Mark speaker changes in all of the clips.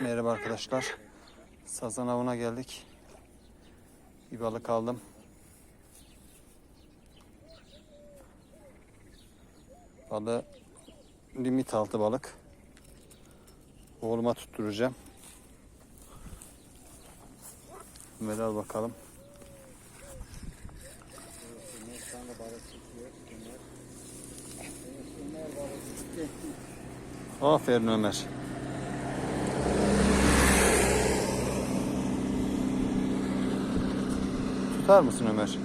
Speaker 1: Merhaba arkadaşlar. Sazan avına geldik. Bir balık aldım. Balığı limit altı balık. Oğluma tutturacağım. Ömer al bakalım. Aferin Ömer. Tutar mısın Ömer?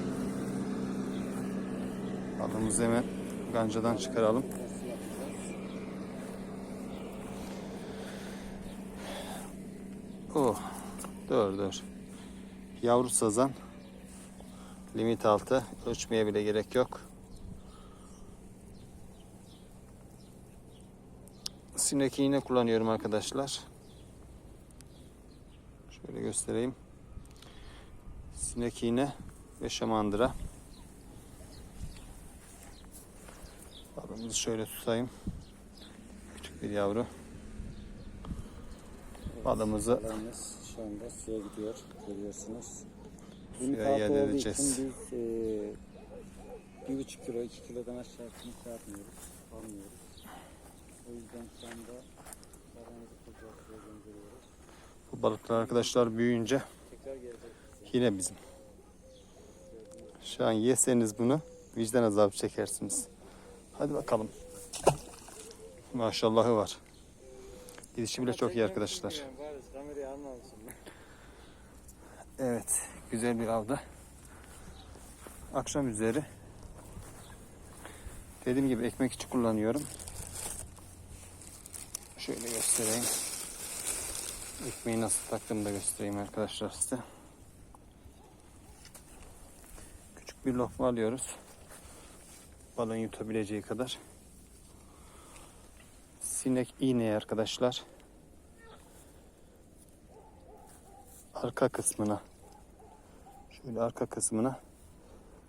Speaker 1: Balığımızı hemen gancadan çıkaralım. Oh, dur dur. Yavru sazan. Limit altı. Ölçmeye bile gerek yok. Sinek iğne kullanıyorum arkadaşlar. Şöyle göstereyim. Sinek iğne ve şamandıra. Balığımızı şöyle tutayım. Küçük bir yavru. Balığımızı
Speaker 2: Balığımız şu anda suya gidiyor görüyorsunuz.
Speaker 1: Suya edeceğiz.
Speaker 2: için biz eee bir buçuk kilo, iki kilodan aşağısını şey yapmıyoruz, almıyoruz. O yüzden şu anda balığımızı tekrar suya gönderiyoruz.
Speaker 1: bu balıklar arkadaşlar büyüyünce. Yine bizim. Şu an yeseniz bunu vicdan azabı çekersiniz. Hadi bakalım. Maşallahı var. Gidişi bile çok iyi arkadaşlar. Evet, güzel bir avda. Akşam üzeri. Dediğim gibi ekmek için kullanıyorum. Şöyle göstereyim. Ekmeği nasıl taktığımı da göstereyim arkadaşlar size. Küçük bir lokma alıyoruz. Balın yutabileceği kadar. Sinek iğneye arkadaşlar. Arka kısmına Şöyle arka kısmına.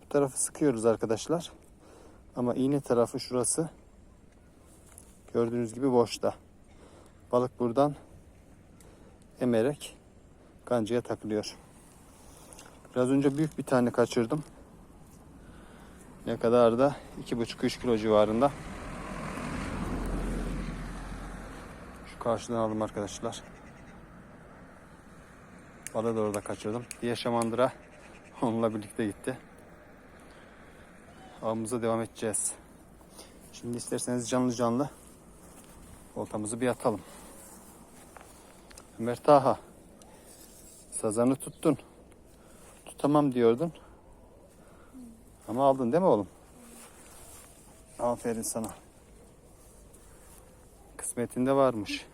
Speaker 1: Bu tarafı sıkıyoruz arkadaşlar. Ama iğne tarafı şurası. Gördüğünüz gibi boşta. Balık buradan emerek kancaya takılıyor. Biraz önce büyük bir tane kaçırdım. Ne kadar da 2,5-3 kilo civarında. Şu karşıdan aldım arkadaşlar. Balığı da orada kaçırdım. Diye şamandıra onunla birlikte gitti. Avımıza devam edeceğiz. Şimdi isterseniz canlı canlı oltamızı bir atalım. Ömer Taha sazanı tuttun. Tutamam diyordun. Ama aldın değil mi oğlum? Aferin sana. Kısmetinde varmış.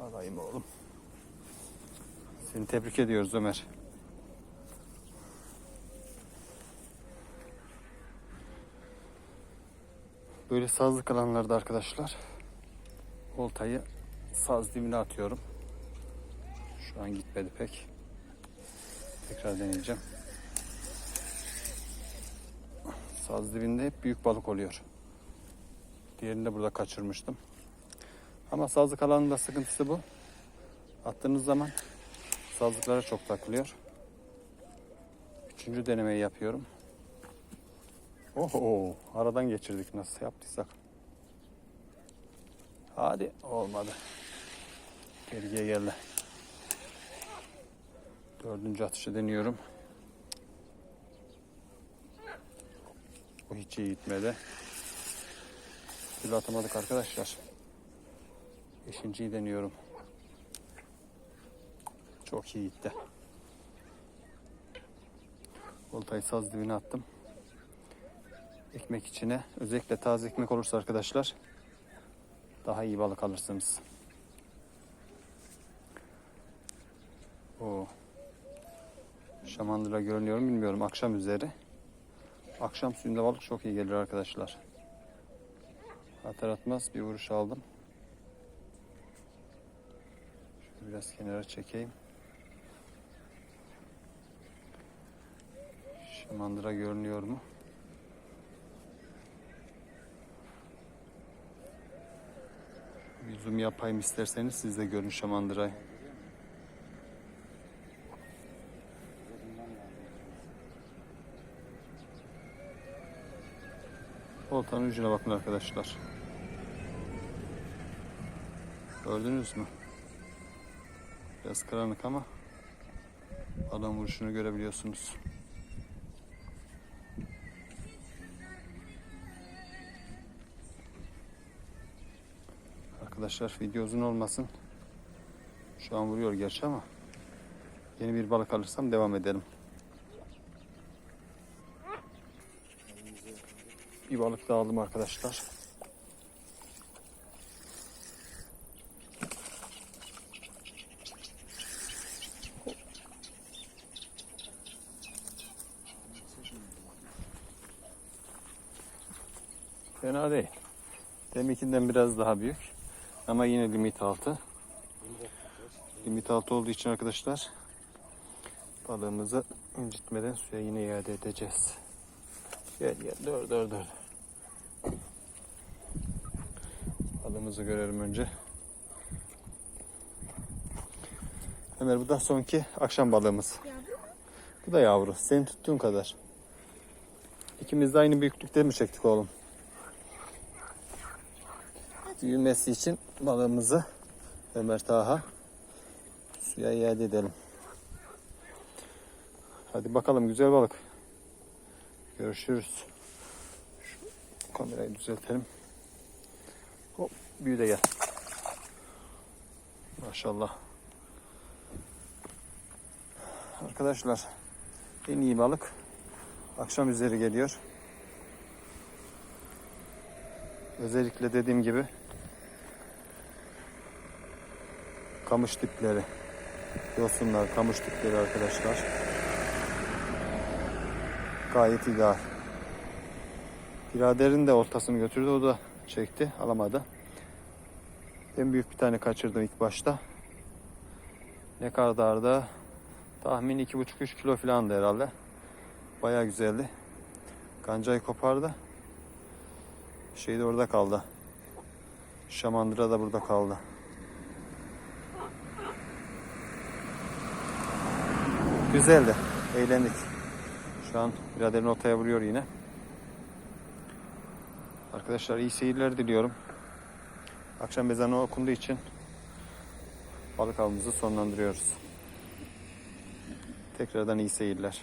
Speaker 1: Alayım oğlum. Seni tebrik ediyoruz Ömer. Böyle sazlık alanlarda arkadaşlar oltayı saz dibine atıyorum. Şu an gitmedi pek. Tekrar deneyeceğim. Saz dibinde hep büyük balık oluyor. Diğerini de burada kaçırmıştım. Ama sazlık alanında sıkıntısı bu. Attığınız zaman sazlıklara çok takılıyor. Üçüncü denemeyi yapıyorum. Oho, aradan geçirdik nasıl yaptıysak. Hadi olmadı. Geriye geldi. Dördüncü atışı deniyorum. Bu hiç iyi gitmedi. Bir atamadık arkadaşlar. Beşinciyi deniyorum. Çok iyi gitti. Oltayı saz dibine attım. Ekmek içine özellikle taze ekmek olursa arkadaşlar daha iyi balık alırsınız. O şamandıra görünüyor mu bilmiyorum akşam üzeri. Akşam suyunda balık çok iyi gelir arkadaşlar. Atar atmaz bir vuruş aldım. Şöyle biraz kenara çekeyim. Şamandıra görünüyor mu? zoom yapayım isterseniz siz de görün şamandırayı. Oltanın ucuna bakın arkadaşlar. Gördünüz mü? Biraz karanlık ama balığın vuruşunu görebiliyorsunuz. Arkadaşlar video uzun olmasın. Şu an vuruyor gerçi ama yeni bir balık alırsam devam edelim. Bir balık daha aldım arkadaşlar. Fena değil. Deminkinden biraz daha büyük. Ama yine limit altı. Limit altı olduğu için arkadaşlar balığımızı incitmeden suya yine iade edeceğiz. Gel gel dur dur dur. Balığımızı görelim önce. Ömer bu da sonki akşam balığımız. Bu da yavru. Senin tuttuğun kadar. İkimiz de aynı büyüklükte mi çektik oğlum? Büyümesi için balığımızı Ömer Taha suya iade edelim. Hadi bakalım güzel balık. Görüşürüz. Şu kamerayı düzeltelim. Hop büyü de gel. Maşallah. Arkadaşlar en iyi balık akşam üzeri geliyor. Özellikle dediğim gibi kamış dipleri, yosunlar, kamış dipleri arkadaşlar gayet ideal. Biraderin de oltasını götürdü. O da çekti. Alamadı. Ben büyük bir tane kaçırdım ilk başta. Ne kadardı? Tahmin 2,5-3 kilo falandı herhalde. Baya güzeldi. Kancayı kopardı. Şey de orada kaldı. Şamandıra da burada kaldı. Güzeldi. Eğlendik. Şu an biraderin ortaya vuruyor yine. Arkadaşlar iyi seyirler diliyorum. Akşam ezanı okunduğu için balık avımızı sonlandırıyoruz. Tekrardan iyi seyirler.